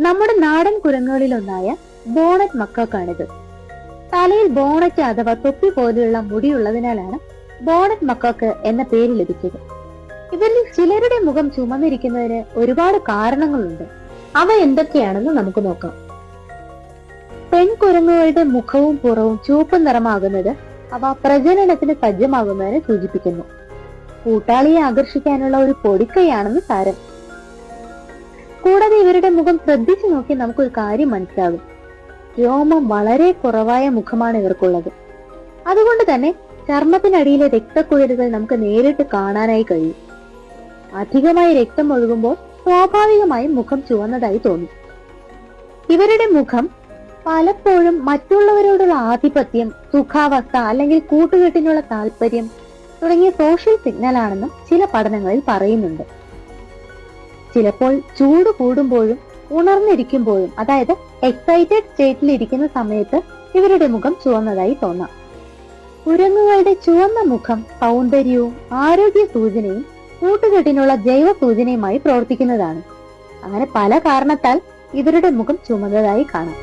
നമ്മുടെ നാടൻ കുരങ്ങുകളിലൊന്നായ ബോണറ്റ് മക്കാക്കാണിത് തലയിൽ ബോണറ്റ് അഥവാ തൊപ്പി പോലെയുള്ള മുടിയുള്ളതിനാലാണ് ബോണറ്റ് മക്കാക്ക് എന്ന പേര് ലഭിച്ചത്. ഇവരിൽ ചിലരുടെ മുഖം ചുമന്നിരിക്കുന്നതിന് ഒരുപാട് കാരണങ്ങളുണ്ട്. അവ എന്തൊക്കെയാണെന്ന് നമുക്ക് നോക്കാം. പെൺകുരങ്ങുകളുടെ മുഖവും പുറവും ചുവപ്പ് നിറമാകുന്നത് അവ പ്രജനനത്തിന് സജ്ജമാകുന്നതിനെ സൂചിപ്പിക്കുന്നു. കൂട്ടാളിയെ ആകർഷിക്കാനുള്ള ഒരു പൊടിക്കൈയാണെന്ന് സാരം. കൂടാതെ ഇവരുടെ മുഖം ശ്രദ്ധിച്ചു നോക്കി നമുക്കൊരു കാര്യം മനസ്സിലാകും. രോമം വളരെ കുറവായ മുഖമാണ് ഇവർക്കുള്ളത്. അതുകൊണ്ട് തന്നെ ചർമ്മത്തിനടിയിലെ രക്തക്കുഴലുകൾ നമുക്ക് നേരിട്ട് കാണാനായി കഴിയും. അധികമായി രക്തം ഒഴുകുമ്പോൾ സ്വാഭാവികമായും മുഖം ചുവന്നതായി തോന്നും. ഇവരുടെ മുഖം പലപ്പോഴും മറ്റുള്ളവരോടുള്ള ആധിപത്യം സുഖാവസ്ഥ അല്ലെങ്കിൽ കൂട്ടുകെട്ടിനുള്ള താല്പര്യം തുടങ്ങിയ സോഷ്യൽ സിഗ്നൽ ആണെന്നും ചില പഠനങ്ങളിൽ പറയുന്നുണ്ട്. ചിലപ്പോൾ ചൂട് കൂടുമ്പോഴും ഉണർന്നിരിക്കുമ്പോഴും അതായത് എക്സൈറ്റഡ് സ്റ്റേറ്റിൽ ഇരിക്കുന്ന സമയത്ത് ഇവരുടെ മുഖം ചുവന്നതായി തോന്നാം. കുരങ്ങുകളുടെ ചുവന്ന മുഖം സൗന്ദര്യവും ആരോഗ്യ സൂചനയും കൂട്ടുകെട്ടിനുള്ള ജൈവ സൂചനയുമായി പ്രവർത്തിക്കുന്നതാണ്. അങ്ങനെ പല കാരണത്താൽ ഇവരുടെ മുഖം ചുമന്നതായി കാണാം.